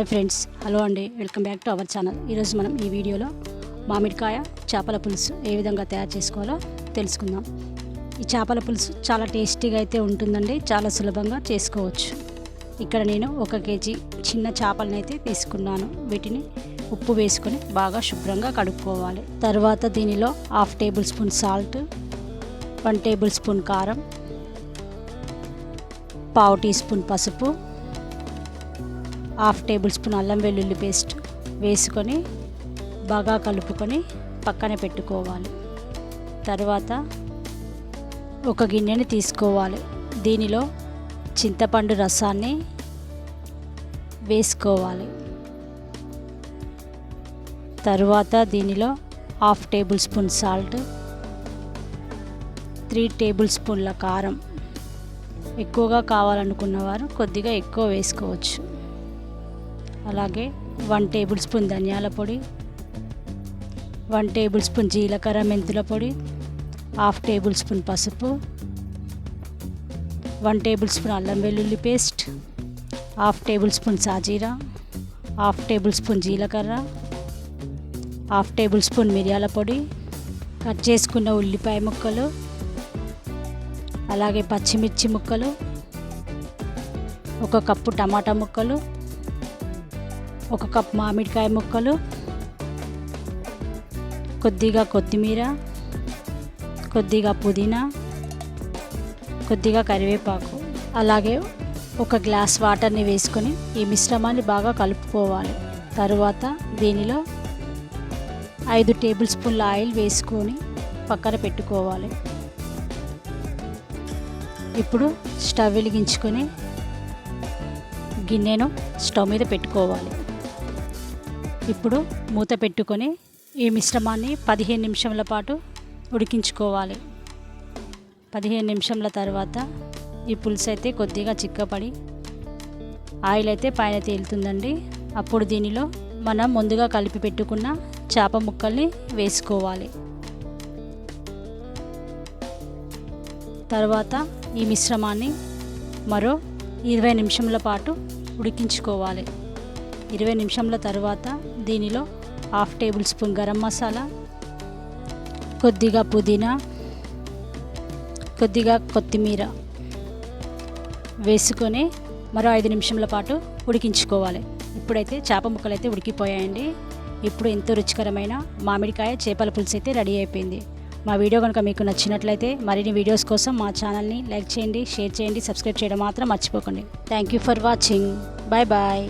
Hi friends hello అండి. Welcome back to our channel. ఈరోజు మనం ఈ వీడియోలో మామిడికాయ చేపల పులుసు ఏ విధంగా తయారు చేసుకోవాలో తెలుసుకుందాం. ఈ చేపల పులుసు చాలా టేస్టీగా అయితే ఉంటుందండి. చాలా సులభంగా చేసుకోవచ్చు. ఇక్కడ నేను ఒక కేజీ చిన్న చేపలను అయితే తీసుకున్నాను. వీటిని ఉప్పు వేసుకొని బాగా శుభ్రంగా కడుక్కోవాలి. తర్వాత దీనిలో half tablespoon salt one tablespoon కారం పావు టీ స్పూన్ పసుపు హాఫ్ టేబుల్ స్పూన్ అల్లం వెల్లుల్లి పేస్ట్ వేసుకొని బాగా కలుపుకొని పక్కన పెట్టుకోవాలి. తర్వాత ఒక గిన్నెని తీసుకోవాలి. దీనిలో చింతపండు రసాన్ని వేసుకోవాలి. తరువాత దీనిలో half tablespoon salt three table స్పూన్ల కారం. ఎక్కువగా కావాలనుకున్నవారు కొద్దిగా ఎక్కువ వేసుకోవచ్చు. అలాగే వన్ టేబుల్ స్పూన్ ధనియాల పొడి వన్ టేబుల్ స్పూన్ జీలకర్ర మెంతుల పొడి హాఫ్ టేబుల్ స్పూన్ పసుపు వన్ టేబుల్ స్పూన్ అల్లం వెల్లుల్లి పేస్ట్ హాఫ్ టేబుల్ స్పూన్ సాజీరా హాఫ్ టేబుల్ స్పూన్ జీలకర్ర హాఫ్ టేబుల్ స్పూన్ మిరియాల పొడి కట్ చేసుకున్న ఉల్లిపాయ ముక్కలు అలాగే పచ్చిమిర్చి ముక్కలు ఒక కప్పు టమాటా ముక్కలు ఒక కప్ మామిడికాయ ముక్కలు కొద్దిగా కొత్తిమీర కొద్దిగా పుదీనా కొద్దిగా కరివేపాకు. అలాగే ఒక గ్లాస్ వాటర్ని వేసుకొని ఈ మిశ్రమాన్ని బాగా కలుపుకోవాలి. తరువాత దీనిలో ఐదు టేబుల్ స్పూన్ల ఆయిల్ వేసుకొని పక్కన పెట్టుకోవాలి. ఇప్పుడు స్టవ్ వెలిగించుకొని గిన్నెను స్టవ్ మీద పెట్టుకోవాలి. ఇప్పుడు మూత పెట్టుకొని ఈ మిశ్రమాన్ని పదిహేను నిమిషముల పాటు ఉడికించుకోవాలి. పదిహేను నిమిషంల తర్వాత ఈ పులుసు అయితే కొద్దిగా చిక్కపడి ఆయిల్ అయితే పైన తేలుతుందండి. అప్పుడు దీనిలో మనం ముందుగా కలిపి పెట్టుకున్న చేప ముక్కల్ని వేసుకోవాలి. తర్వాత ఈ మిశ్రమాన్ని మరో ఇరవై నిమిషముల పాటు ఉడికించుకోవాలి. ఇరవై నిమిషంల తర్వాత దీనిలో half tablespoon garam masala కొద్దిగా పుదీనా కొద్దిగా కొత్తిమీర వేసుకొని మరో ఐదు నిమిషంల పాటు ఉడికించుకోవాలి. ఇప్పుడైతే చేప ముక్కలు అయితే ఉడికిపోయాయండి. ఇప్పుడు ఎంతో రుచికరమైన మామిడికాయ చేపల పులుసు అయితే రెడీ అయిపోయింది. మా వీడియో కనుక మీకు నచ్చినట్లయితే మరిన్ని వీడియోస్ కోసం మా ఛానల్ని లైక్ చేయండి షేర్ చేయండి సబ్స్క్రైబ్ చేయడం మాత్రం మర్చిపోకండి. Thank you for watching. Bye bye.